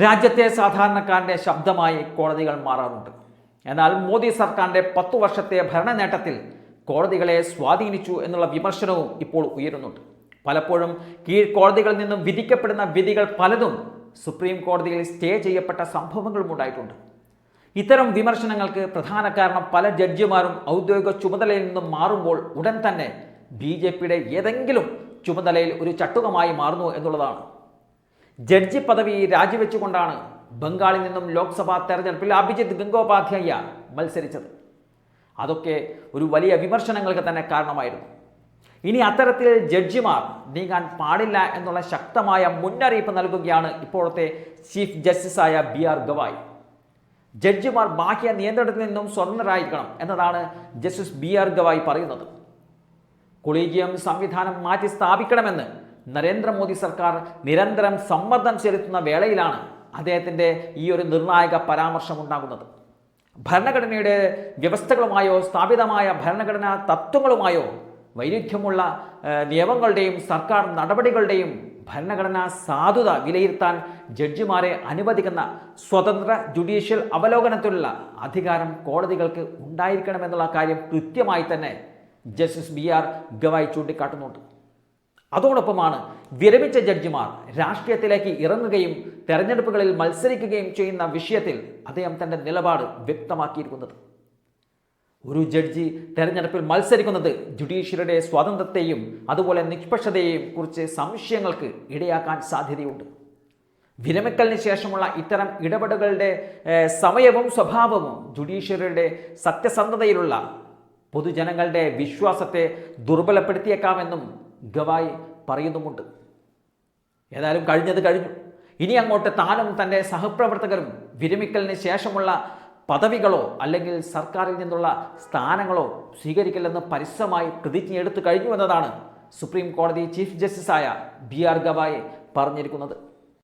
രാജ്യത്തെ സാധാരണക്കാരന്റെ ശബ്ദമായി കോടതികൾ മാറാറുണ്ട്. എന്നാൽ മോദി സർക്കാരിന്റെ പത്തു വർഷത്തെ ഭരണ നേട്ടത്തിൽ കോടതികളെ സ്വാധീനിച്ചു എന്നുള്ള വിമർശനവും ഇപ്പോൾ ഉയരുന്നുണ്ട്. പലപ്പോഴും കീഴ്ക്കോടതികളിൽ നിന്നും വിധിക്കപ്പെടുന്ന വിധികൾ പലതും സുപ്രീം കോടതിയിൽ സ്റ്റേ ചെയ്യപ്പെട്ട സംഭവങ്ങളും ഉണ്ടായിട്ടുണ്ട്. ഇത്തരം വിമർശനങ്ങൾക്ക് പ്രധാന കാരണം പല ജഡ്ജിമാരും ഔദ്യോഗിക ചുമതലയിൽ നിന്നും മാറുമ്പോൾ ഉടൻ തന്നെ ബി ഏതെങ്കിലും ചുമതലയിൽ ഒരു ചട്ടുകമായി മാറുന്നു എന്നുള്ളതാണ്. ജഡ്ജി പദവി രാജിവെച്ചുകൊണ്ടാണ് ബംഗാളിൽ നിന്നും ലോക്സഭാ തെരഞ്ഞെടുപ്പിൽ അഭിജിത്ത് ഗംഗോപാധ്യായ മത്സരിച്ചത്. അതൊക്കെ ഒരു വലിയ വിമർശനങ്ങൾക്ക് തന്നെ കാരണമായിരുന്നു. ഇനി അത്തരത്തിൽ ജഡ്ജിമാർ നീങ്ങാൻ പാടില്ല എന്നുള്ള ശക്തമായ മുന്നറിയിപ്പ് നൽകുകയാണ് ഇപ്പോഴത്തെ ചീഫ് ജസ്റ്റിസായ ബി ആർ ഗവായ്. ജഡ്ജിമാർ ബാഹ്യ നിയന്ത്രണത്തിൽ നിന്നും സ്വതന്ത്രരായിരിക്കണം എന്നതാണ് ജസ്റ്റിസ് ബി ആർ ഗവായ് പറയുന്നത്. കൊളീജിയം സംവിധാനം മാറ്റി സ്ഥാപിക്കണമെന്ന് നരേന്ദ്രമോദി സർക്കാർ നിരന്തരം സമ്മർദ്ദം ചെലുത്തുന്ന വേളയിലാണ് അദ്ദേഹത്തിന്റെ ഈ ഒരു നിർണായക പരാമർശം ഉണ്ടാകുന്നത്. ഭരണഘടനയുടെ വ്യവസ്ഥകളുമായോ സ്ഥാപിതമായ ഭരണഘടനാ തത്വങ്ങളുമായോ വൈരുദ്ധ്യമുള്ള നിയമങ്ങളുടെയും സർക്കാർ നടപടികളുടെയും ഭരണഘടനാ സാധുത വിലയിരുത്താൻ ജഡ്ജിമാരെ അനുവദിക്കുന്ന സ്വതന്ത്ര ജുഡീഷ്യൽ അവലോകനത്തിലുള്ള അധികാരം കോടതികൾക്ക് ഉണ്ടായിരിക്കണമെന്നുള്ള കാര്യം കൃത്യമായി തന്നെ ജസ്റ്റിസ് ബി ആർ ഗവായ് ചൂണ്ടിക്കാട്ടുന്നുണ്ട്. അതോടൊപ്പമാണ് വിരമിച്ച ജഡ്ജിമാർ രാഷ്ട്രീയത്തിലേക്ക് ഇറങ്ങുകയും തെരഞ്ഞെടുപ്പുകളിൽ മത്സരിക്കുകയും ചെയ്യുന്ന വിഷയത്തിൽ അദ്ദേഹം തന്റെ നിലപാട് വ്യക്തമാക്കിയിരിക്കുന്നത്. ഒരു ജഡ്ജി തെരഞ്ഞെടുപ്പിൽ മത്സരിക്കുന്നത് ജുഡീഷ്യറിയുടെ സ്വാതന്ത്ര്യത്തെയും അതുപോലെ നിഷ്പക്ഷതയെയും കുറിച്ച് സംശയങ്ങൾക്ക് ഇടയാക്കാൻ സാധ്യതയുണ്ട്. വിരമിക്കലിന് ശേഷമുള്ള ഇത്തരം ഇടപെടലുകളുടെ സമയവും സ്വഭാവവും ജുഡീഷ്യറിയുടെ സത്യസന്ധതയിലുള്ള പൊതുജനങ്ങളുടെ വിശ്വാസത്തെ ദുർബലപ്പെടുത്തിയേക്കാമെന്നും ഗവായ് പറയുന്നുമുണ്ട്. ഏതായാലും കഴിഞ്ഞത് കഴിഞ്ഞു. ഇനി അങ്ങോട്ട് താനും തന്റെ സഹപ്രവർത്തകരും വിരമിക്കലിന് ശേഷമുള്ള പദവികളോ അല്ലെങ്കിൽ സർക്കാരിൽ നിന്നുള്ള സ്ഥാനങ്ങളോ സ്വീകരിക്കില്ലെന്ന് പരസ്യമായി പ്രതിജ്ഞയെടുത്തു കഴിഞ്ഞു എന്നതാണ് സുപ്രീം കോടതി ചീഫ് ജസ്റ്റിസായ ബി ആർ ഗവായെ പറഞ്ഞിരിക്കുന്നത്.